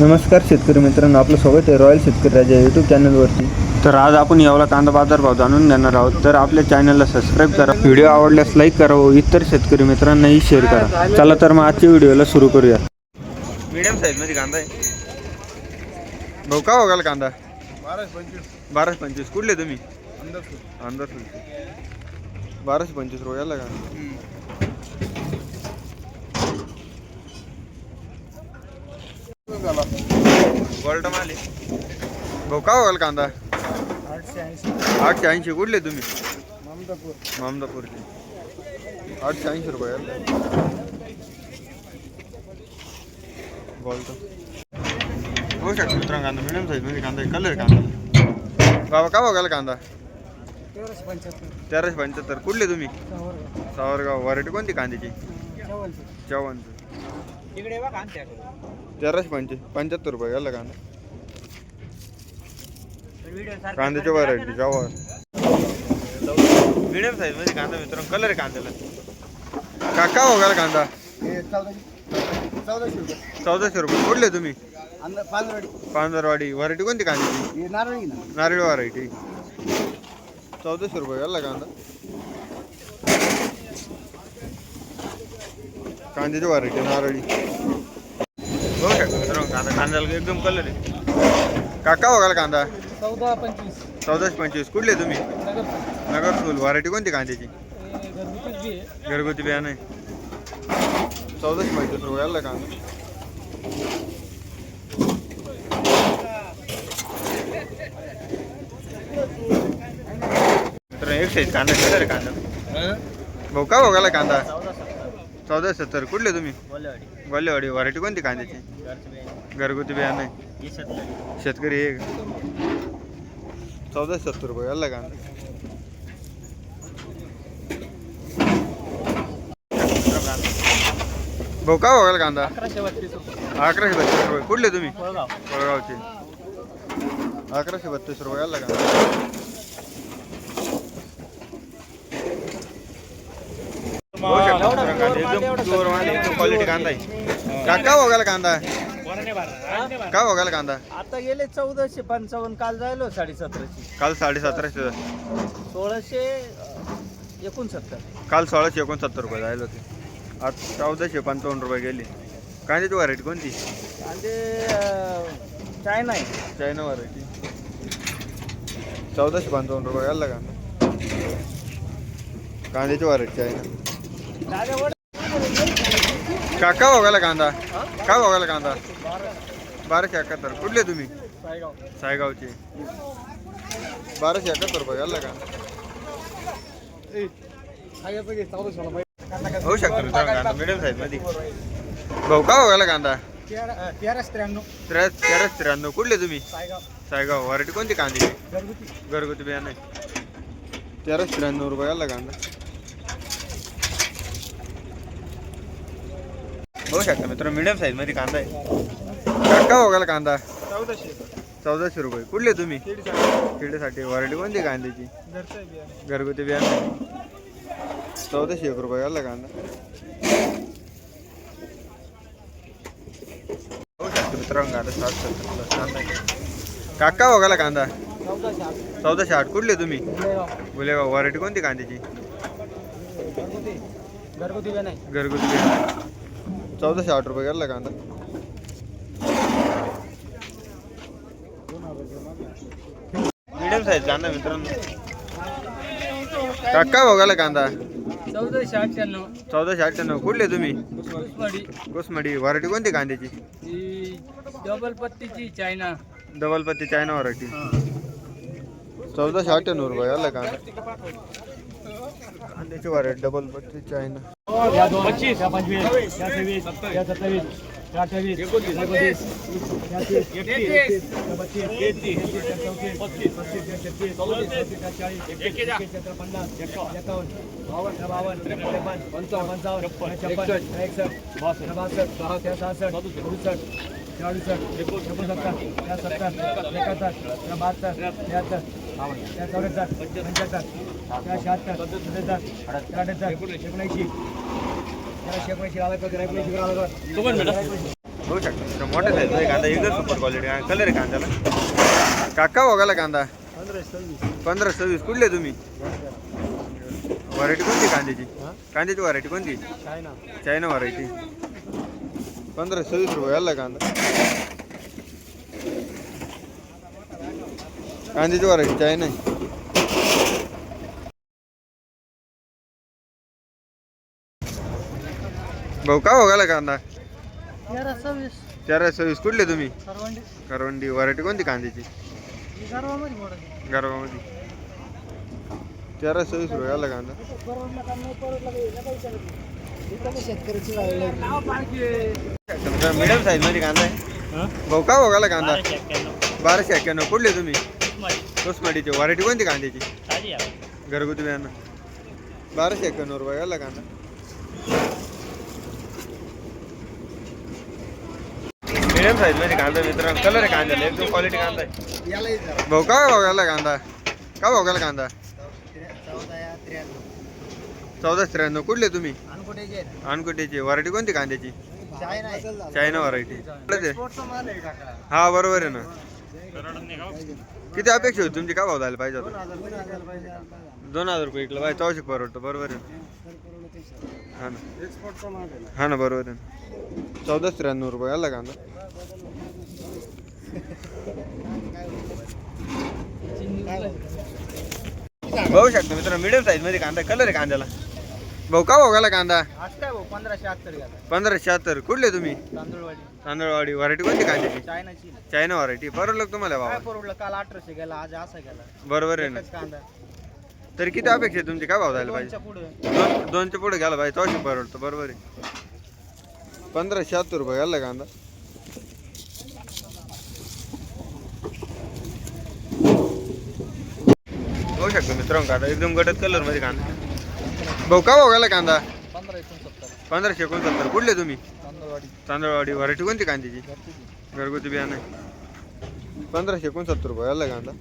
नमस्कार शेतकरी मित्रांनो आपलं स्वागत आहे रॉयल शेतकरी राजा यूट्यूब चॅनलवरती तर आज आपण यावला कांदा बाजार भाव जाणून घेणार आहोत. तर आपल्या चॅनलला सबस्क्राईब करा. व्हिडिओ आवडल्यास लाईक करा व इतर शेतकरी मित्रांनाही शेअर करा. चला तर मग आजच्या व्हिडिओला सुरू करूया. मीडियम साईजमध्ये कांदा आहे. भाऊ का होगाल कांदा? बाराशे पंचवीस. बाराशे पंचवीस. कुठले तुम्ही? अंदर बाराशे पंचवीस रुपयाला का झाला. गोल्ड माले भाऊ का होगाल कांदा? आठशे ऐंशी. आठशे ऐंशी. कुठले तुम्ही? ममदापूर. मामदापूरचे. आठशे ऐंशी रुपये बोलतो होऊ शकतो मित्रांनो कांदा. मिडियम साईजमध्ये कांदा आहे. कलर कांदा. बाबा का बघायला कांदा? तेराशे पंच्याहत्तर. तेराशे पंच्याहत्तर. कुठले तुम्ही? सावरगाव. व्हरायटी कोणती कांद्याची? चव्हाणचं इकडे बघा तेराशे पंचे पंच्याहत्तर रुपये याला कांदा. कांद्याची व्हरायटी जवाहर मिडियम साईजमध्ये कांदा मित्रांनो कलर आहे कांद्याला. का का बघायला कांदा. चौदाशे रुपये. चौदाशे रुपये. कुठले तुम्ही? पांजरवाडी व्हरायटी कोणती कांद्याची? हे नारळी व्हरायटी चौदाशे रुपये याला कांदा. कांद्याची व्हरायटी नारळी. कांद्याला एकदम कलर आहे. काका बघाल कांदा? चौदा पंचवीस. चौदाशे पंचवीस. कुठले तुम्ही? नगर स्कूल व्हरायटी कोणती कांद्याची? घरगुती बियाणं आहे. चौदाशे पंचवीस रुपये याला कांदा. तर एक साईज कांदा कलर कांदा? भाऊ का बघायला कांदा? चौदा सत्तर. कुठले तुम्ही? गोल्लेवाडी व्हरायटी कोणती कांद्याची? घरगुती बियाणं आहे. शेतकरी. एक चौदा सत्तर रुपये याला कांदा भाऊ का कांदा? अकराशे बत्तीस रुपये. कुठले तुम्ही? कोळगाव. कोळगावचे. अकराशे बत्तीस रुपये याला कांदा क्वालिटी कांदा आहे. का का बघायला कांदा? का बघायला कांदा? आता गेले चौदाशे पंचावन्न काल जायलो साडे सतराशे काल साडे सतराशे सोळाशे एकोणसत्तर. काल सोळाशे एकोणसत्तर रुपये जायला होते. आज चौदाशे पंचावन्न रुपये गेले. कांद्याची व्हरायटी कोणती? आणि ते चायना आहे. चायना व्हरायटी चौदाशे पंचावन्न रुपये घालला कांदा. कांद्याची व्हरायटी चायना. काका बघायला कांदा. का बघायला कांदा? बाराशे एकाहत्तर. कुठले तुम्ही? सायगावचे. बाराशे एकाहत्तर रुपये. घालला कांदा. होऊ शकतो कांदा. मिडियम साईजमध्ये. भाऊ का बघायला कांदा? तेराशे त्र्याण्णव तेरा तेराशे त्र्याण्णव. कुठले तुम्ही? सायगाव. व्हरायटी कोणती कांदी? घरगुती. घरगुती बियाणं. आहे तेराशे त्र्याण्णव रुपये. कांदा. बघू शकता मित्र मिडियम साईजमध्ये कांदा आहे. का बघायला कांदा. चौदाशे. चौदाशे रुपये. कुठले तुम्ही? किडीसाठी व्हरायटी कोणती कांद्याची? घरगुती बियाणं. चौदाशे एक रुपये आला कांदा. बघू शकता मित्रांनो कांदा सात सत्तर कांदा आहे. काका बघायला कांदा. चौदाशे आठ. कुठले तुम्ही? गुलेगाव. व्हरायटी कोणती कांद्याची? घरगुती. घरगुती बियाणं. चौदाशे आठ रुपये गेला कांदा. मिडियम साईज कांदा मित्रांनो. काका बघायला कांदा. चौदाशे अठ्ठ्याण्णव चौदाशे अठ्ठ्याण्णव कुठले तुम्ही? उस्माडी कुसमडी. व्हरायटी कोणती कांद्याची? ही डबल पत्तीची चायना. डबल पत्ती चायना व्हरायटी चौदाशे अठ्ठ्याण्णव रुपये आला कांदा. कांद्याची व्हरायटी डबल पत्ती चायना. पच्चीस. पंचवीस सव्वीस सत्तावीस. अठ्ठावीस एकोणतीस. एकोणतीस एकतीस बत्तीस तेहतीस. चौतीस पस्तीस. पस्तीस छत्तीस चौतीस. चाळीस एक्केचाळीस पन्नास एकावन्न बावन्न. बावन्न त्रेपन्न. पंचावन्न. पंचावन्न छप्पन. एकसष्ट बासष्ट. बासष्ट सहासष्ट सहासष्ट अडुसष्ट अडुसष्ट एकोणसत्तर. त्या सत्तर एकाहत्तर बहात्तर त्र्याहत्तर त्या चौऱ्याहत्तर पंच्याहत्तर त्या शहात्तर सत्याहत्तर त्या अठ्याहत्तर एकोणऐंशी त्याला एकोणऐंशी आला कर एकोणऐंशी आला का होऊ शकतो मित्र मोठ्या कांदा एकदम सुपर क्वालिटी कलर आहे कांद्याला काका बघायला कांदा पंधरा सव्वीस कुठले तुम्ही व्हरायटी कोणती कांद्याची कांद्याची व्हरायटी कोणती चायना व्हरायटी पंधरा सव्वीस रुपये आला कांदा कांद्याची व्हरायटी आहे भाऊ का बघायला कांदा? तेरा सव्वीस चार सव्वीस कुठले तुम्ही? करवंडी. व्हरायटी कोणती कांद्याची? मोडा गरबामध्ये तेरा सव्वीस रुपये आला कांदा. शेतकऱ्याची मिडियम साईजमध्ये कांदा आहे. भाऊ का बघायला कांदा? बाराशे एक्क्याण्णव. कुठले तुम्ही? कोसमाडीचे व्हरायटी कोणती कांद्याची? घरगुती बियाणं. बाराशे एक्क्याण्णव रुपये आला कांदा. मिडियम साईजमध्ये कांदा मित्रांनो कलर आहे कांद्याला एकदम क्वालिटी कांदा आहे. भाऊ का बघायला कांदा? का बघायला कांदा? चौदा त्र्याण्णव. कुठले तुम्ही? अनकुटीची. व्हरायटी कोणती कांद्याची? चायना व्हरायटी हा बरोबर आहे ना. किती अपेक्षा होती तुमची? काय भाव झाला पाहिजे होता? दोन हजार रुपये इकडं बाय चौशे परवडतं. बरोबर आहे. हा ना. हा ना बरोबर आहे ना. चौदा त्र्याण्णव रुपये. आला कांदा. बघू शकतो मित्र मिडियम साईजमध्ये कांदा. कलर आहे कांद्याला. भाऊ का भाऊ घाला कांदा? पंधराशे अत्तर पंधराशे शहात्तर कुठले तुम्ही? तांदूळवाडी. तांदळवाडी. व्हरायटी कोणती कांद्याची? चायनाची. चायना व्हरायटी परवडलं तुम्हाला काय भाव परवडलं? काल अठराशे गेला आज असा गेला. बरोबर आहे ना. एकच कांदा. तरी किती अपेक्षा आहे तुमची? काय भाव झाला पाहिजे? दोनच्या पुढे. दोन दोनच्या पुढे घ्यायला पाहिजे चौशे परवडतं. बरोबर आहे. पंधरा शहात्तर रुपये घालला कांदा. होऊ शकतो मित्रांनो कांदा. एकदम गडद कलरमध्ये कांदा. भाऊ का भाऊ घाला कांदा? पंधरा एकोणसत्तर. पंधराशे एकोणसत्तर. कुठले तुम्ही? तांदूळवाडी. तांदळवाडी. व्हरायटी कोणती कांद्याची? घरगुती. बियाणं आहे. पंधराशे एकोणसत्तर रुपये घालला कांदा.